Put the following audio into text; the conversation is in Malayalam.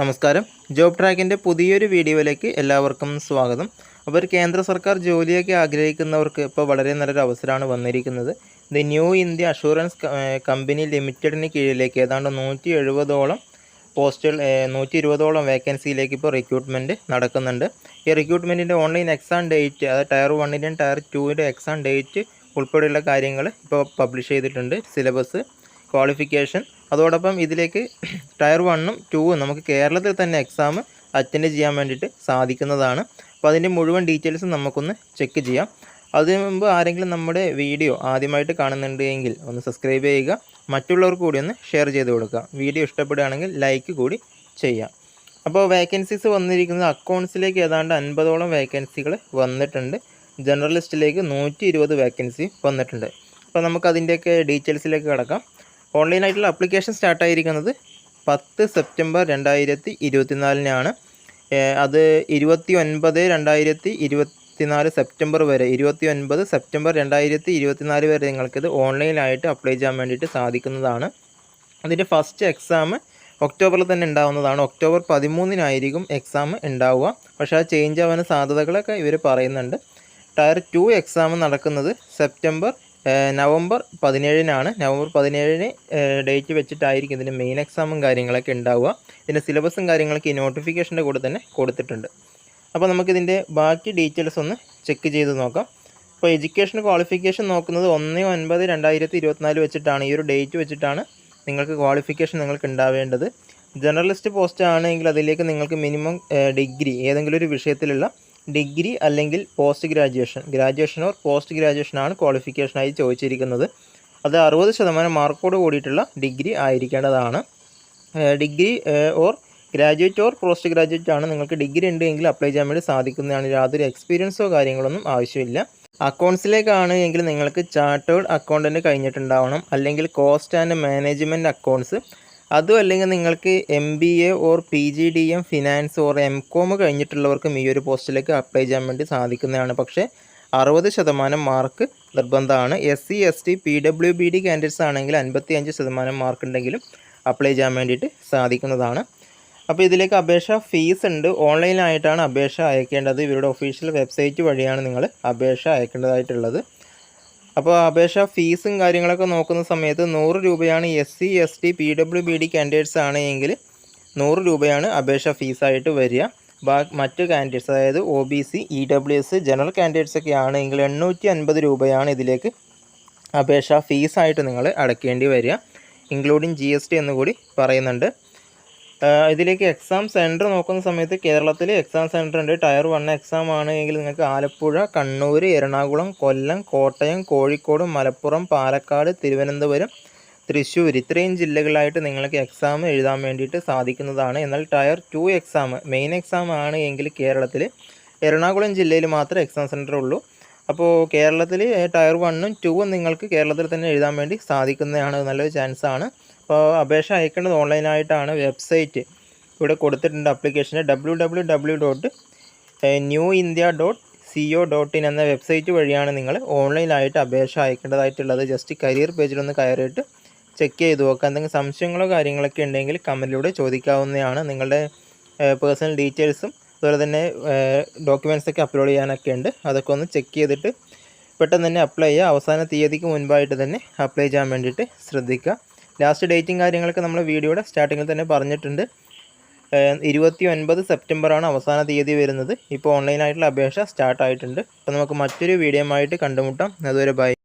നമസ്കാരം. ജോബ് ട്രാക്കിന്റെ പുതിയൊരു വീഡിയോയിലേക്ക് എല്ലാവർക്കും സ്വാഗതം. അപ്പോൾ ഒരു കേന്ദ്ര സർക്കാർ ജോലിയൊക്കെ ആഗ്രഹിക്കുന്നവർക്ക് ഇപ്പോൾ വളരെ നല്ലൊരു അവസരമാണ് വന്നിരിക്കുന്നത്. The new India assurance company ലിമിറ്റഡിന് കീഴിലേക്ക് ഏതാണ്ട് നൂറ്റി എഴുപതോളം പോസ്റ്റുകൾ നൂറ്റി ഇരുപതോളം വേക്കൻസിയിലേക്ക് ഇപ്പോൾ റിക്രൂട്ട്മെന്റ് നടക്കുന്നുണ്ട്. ഈ റിക്രൂട്ട്മെന്റിന്റെ ഓൺലൈൻ എക്സാം ഡേറ്റ് അതായത് ടയർ വണ്ണിന്റെയും ടയർ ടുവിന്റെ എക്സാം ഡേറ്റ് ഉൾപ്പെടെയുള്ള കാര്യങ്ങൾ ഇപ്പോൾ പബ്ലിഷ് ചെയ്തിട്ടുണ്ട്. സിലബസ് ക്വാളിഫിക്കേഷൻ അതോടൊപ്പം ഇതിലേക്ക് ടയർ വണ്ണും ടൂവും നമുക്ക് കേരളത്തിൽ തന്നെ എക്സാം അറ്റൻഡ് ചെയ്യാൻ വേണ്ടിയിട്ട് സാധിക്കുന്നതാണ്. അപ്പോൾ അതിന്റെ മുഴുവൻ ഡീറ്റെയിൽസും നമുക്കൊന്ന് ചെക്ക് ചെയ്യാം. അതിനു മുമ്പ് ആരെങ്കിലും നമ്മുടെ വീഡിയോ ആദ്യമായിട്ട് കാണുന്നുണ്ട് എങ്കിൽ ഒന്ന് സബ്സ്ക്രൈബ് ചെയ്യുക. മറ്റുള്ളവർക്ക് കൂടി ഒന്ന് ഷെയർ ചെയ്ത് കൊടുക്കുക. വീഡിയോ ഇഷ്ടപ്പെടുകയാണെങ്കിൽ ലൈക്ക് കൂടി ചെയ്യാം. അപ്പോൾ വേക്കൻസീസ് വന്നിരിക്കുന്നത് അക്കൗണ്ട്സിലേക്ക് ഏതാണ്ട് അൻപതോളം വേക്കൻസികൾ വന്നിട്ടുണ്ട്. ജനറലിസ്റ്റിലേക്ക് നൂറ്റി ഇരുപത് വേക്കൻസി വന്നിട്ടുണ്ട്. അപ്പോൾ നമുക്ക് അതിന്റെയൊക്കെ ഡീറ്റെയിൽസിലേക്ക് കിടക്കാം. ഓൺലൈനായിട്ടുള്ള അപ്ലിക്കേഷൻ സ്റ്റാർട്ട് ആയിരിക്കുന്നത് പത്ത് സെപ്റ്റംബർ രണ്ടായിരത്തി ഇരുപത്തിനാലിനാണ്. അത് ഇരുപത്തി ഒൻപത് രണ്ടായിരത്തി ഇരുപത്തിനാല് സെപ്റ്റംബർ വരെ ഇരുപത്തി ഒൻപത് സെപ്റ്റംബർ രണ്ടായിരത്തി ഇരുപത്തിനാല് വരെ നിങ്ങൾക്കിത് ഓൺലൈനായിട്ട് അപ്ലൈ ചെയ്യാൻ വേണ്ടിയിട്ട് സാധിക്കുന്നതാണ്. അതിന്റെ ഫസ്റ്റ് എക്സാം ഒക്ടോബറിൽ തന്നെ ഉണ്ടാവുന്നതാണ്. ഒക്ടോബർ പതിമൂന്നിനായിരിക്കും എക്സാം ഉണ്ടാവുക. പക്ഷേ അത് ചേഞ്ച് ആവാൻ സാധ്യതകളൊക്കെ ഇവർ പറയുന്നുണ്ട്. ടയർ ടു എക്സാം നടക്കുന്നത് സെപ്റ്റംബർ നവംബർ പതിനേഴിനാണ്. നവംബർ പതിനേഴിന് ഡേറ്റ് വെച്ചിട്ടായിരിക്കും ഇതിന്റെ മെയിൻ എക്സാമും കാര്യങ്ങളൊക്കെ ഉണ്ടാവുക. ഇതിന്റെ സിലബസും കാര്യങ്ങളൊക്കെ ഈ നോട്ടിഫിക്കേഷന്റെ കൂടെ തന്നെ കൊടുത്തിട്ടുണ്ട്. അപ്പോൾ നമുക്കിതിന്റെ ബാക്കി ഡീറ്റെയിൽസ് ഒന്ന് ചെക്ക് ചെയ്ത് നോക്കാം. അപ്പോൾ എഡ്യൂക്കേഷൻ ക്വാളിഫിക്കേഷൻ നോക്കുന്നത് ഒന്ന് ഒൻപത് രണ്ടായിരത്തി ഇരുപത്തിനാല് വെച്ചിട്ടാണ്. ഈ ഒരു ഡേറ്റ് വെച്ചിട്ടാണ് നിങ്ങൾക്ക് ക്വാളിഫിക്കേഷൻ നിങ്ങൾക്ക് ഉണ്ടാവേണ്ടത്. ജേർണലിസ്റ്റ് പോസ്റ്റ് ആണെങ്കിൽ അതിലേക്ക് നിങ്ങൾക്ക് മിനിമം ഡിഗ്രി ഏതെങ്കിലും ഒരു വിഷയത്തിലുള്ള ഡിഗ്രി അല്ലെങ്കിൽ post graduation. Graduation or post graduation ആണ് ക്വാളിഫിക്കേഷനായി ചോദിച്ചിരിക്കുന്നത്. അത് അറുപത് ശതമാനം മാർക്കോട് കൂടിയിട്ടുള്ള degree ആയിരിക്കേണ്ടതാണ്. Degree or graduate or post graduate ആണ് നിങ്ങൾക്ക് ഡിഗ്രി ഉണ്ട് എങ്കിൽ അപ്ലൈ ചെയ്യാൻ വേണ്ടി സാധിക്കുന്നതാണ്. യാതൊരു എക്സ്പീരിയൻസോ കാര്യങ്ങളൊന്നും ആവശ്യമില്ല. അക്കൗണ്ട്സിലേക്കാണ് എങ്കിൽ നിങ്ങൾക്ക് ചാർട്ടേഡ് അക്കൗണ്ടന്റ് കഴിഞ്ഞിട്ടുണ്ടാവണം. അല്ലെങ്കിൽ കോസ്റ്റ് ആൻഡ് മാനേജ്മെന്റ് അക്കൗണ്ട്സ് അതും അല്ലെങ്കിൽ നിങ്ങൾക്ക് M B A or P G D M finance or M com കഴിഞ്ഞിട്ടുള്ളവർക്കും ഈ ഒരു പോസ്റ്റിലേക്ക് അപ്ലൈ ചെയ്യാൻ വേണ്ടി സാധിക്കുന്നതാണ്. പക്ഷേ അറുപത് ശതമാനം മാർക്ക് നിർബന്ധമാണ്. S C S T P W B D candidates ആണെങ്കിൽ അൻപത്തി അഞ്ച് ശതമാനം മാർക്ക് ഉണ്ടെങ്കിലും അപ്ലൈ ചെയ്യാൻ വേണ്ടിയിട്ട് സാധിക്കുന്നതാണ്. അപ്പോൾ ഇതിലേക്ക് അപേക്ഷ ഫീസ് ഉണ്ട്. ഓൺലൈനായിട്ടാണ് അപേക്ഷ അയക്കേണ്ടത്. ഇവരുടെ ഒഫീഷ്യൽ വെബ്സൈറ്റ് വഴിയാണ് നിങ്ങൾ അപേക്ഷ അയക്കേണ്ടതായിട്ടുള്ളത്. അപ്പോൾ അപേക്ഷ ഫീസും കാര്യങ്ങളൊക്കെ നോക്കുന്ന സമയത്ത് നൂറ് രൂപയാണ് S C S T P W B D candidates ആണെങ്കിൽ നൂറ് രൂപയാണ് അപേക്ഷ ഫീസായിട്ട് വരിക. മറ്റ് കാൻഡിഡേറ്റ്സ് അതായത് O B C E W S general candidates ഒക്കെ ആണെങ്കിൽ എണ്ണൂറ്റി അൻപത് രൂപയാണ് ഇതിലേക്ക് അപേക്ഷ ഫീസായിട്ട് നിങ്ങൾ അടയ്ക്കേണ്ടി വരിക. ഇൻക്ലൂഡിങ് ജി എസ് ടി എന്നുകൂടി പറയുന്നുണ്ട്. ഇതിലേക്ക് എക്സാം സെന്റർ നോക്കുന്ന സമയത്ത് കേരളത്തിൽ എക്സാം സെന്റർ ഉണ്ട്. ടയർ വൺ എക്സാം ആണ് എങ്കിൽ നിങ്ങൾക്ക് ആലപ്പുഴ കണ്ണൂർ എറണാകുളം കൊല്ലം കോട്ടയം കോഴിക്കോട് മലപ്പുറം പാലക്കാട് തിരുവനന്തപുരം തൃശ്ശൂർ ഇത്രയും ജില്ലകളായിട്ട് നിങ്ങൾക്ക് എക്സാം എഴുതാൻ വേണ്ടിയിട്ട് സാധിക്കുന്നതാണ്. എന്നാൽ tier two exam main exam ആണ് എങ്കിൽ കേരളത്തിൽ എറണാകുളം ജില്ലയിൽ മാത്രമേ എക്സാം സെന്റർ ഉള്ളൂ. അപ്പോൾ കേരളത്തിൽ ടയർ വണ്ണും ടൂവും നിങ്ങൾക്ക് കേരളത്തിൽ തന്നെ എഴുതാൻ വേണ്ടി സാധിക്കുന്നതാണ്. നല്ലൊരു ചാൻസ് ആണ് അപ്പോൾ അപേക്ഷ അയക്കേണ്ടത് ഓൺലൈനായിട്ടാണ്. വെബ്സൈറ്റ് ഇവിടെ കൊടുത്തിട്ടുണ്ട് അപ്ലിക്കേഷന്. W W W dot new India dot C O dot in എന്ന വെബ്സൈറ്റ് വഴിയാണ് നിങ്ങൾ ഓൺലൈനായിട്ട് അപേക്ഷ അയക്കേണ്ടതായിട്ടുള്ളത്. ജസ്റ്റ് കരിയർ പേജിലൊന്ന് കയറിയിട്ട് ചെക്ക് ചെയ്ത് നോക്കുക എന്തെങ്കിലും സംശയങ്ങളോ കാര്യങ്ങളൊക്കെ ഉണ്ടെങ്കിൽ കമന്റിലൂടെ ചോദിക്കാവുന്നതാണ്. നിങ്ങളുടെ പേഴ്സണൽ ഡീറ്റെയിൽസും അതുപോലെ തന്നെ ഡോക്യുമെന്റ്സ് ഒക്കെ അപ്ലോഡ് ചെയ്യാനൊക്കെ ഉണ്ട്. അതൊക്കെ ഒന്ന് ചെക്ക് ചെയ്തിട്ട് പെട്ടെന്ന് തന്നെ അപ്ലൈ ചെയ്യുക. അവസാന തീയതിക്ക് മുൻപായിട്ട് തന്നെ അപ്ലൈ ചെയ്യാൻ വേണ്ടിയിട്ട് ശ്രദ്ധിക്കുക. ലാസ്റ്റ് ഡേറ്റും കാര്യങ്ങളൊക്കെ നമ്മൾ വീഡിയോയുടെ സ്റ്റാർട്ടിങ്ങിൽ തന്നെ പറഞ്ഞിട്ടുണ്ട്. ഇരുപത്തി ഒൻപത് സെപ്റ്റംബറാണ് അവസാന തീയതി വരുന്നത്. ഇപ്പോൾ ഓൺലൈനായിട്ടുള്ള അപേക്ഷ സ്റ്റാർട്ടായിട്ടുണ്ട് അപ്പോൾ നമുക്ക് മറ്റൊരു വീഡിയോ ആയിട്ട് കണ്ടുമുട്ടാം. അതുവരെ ബൈ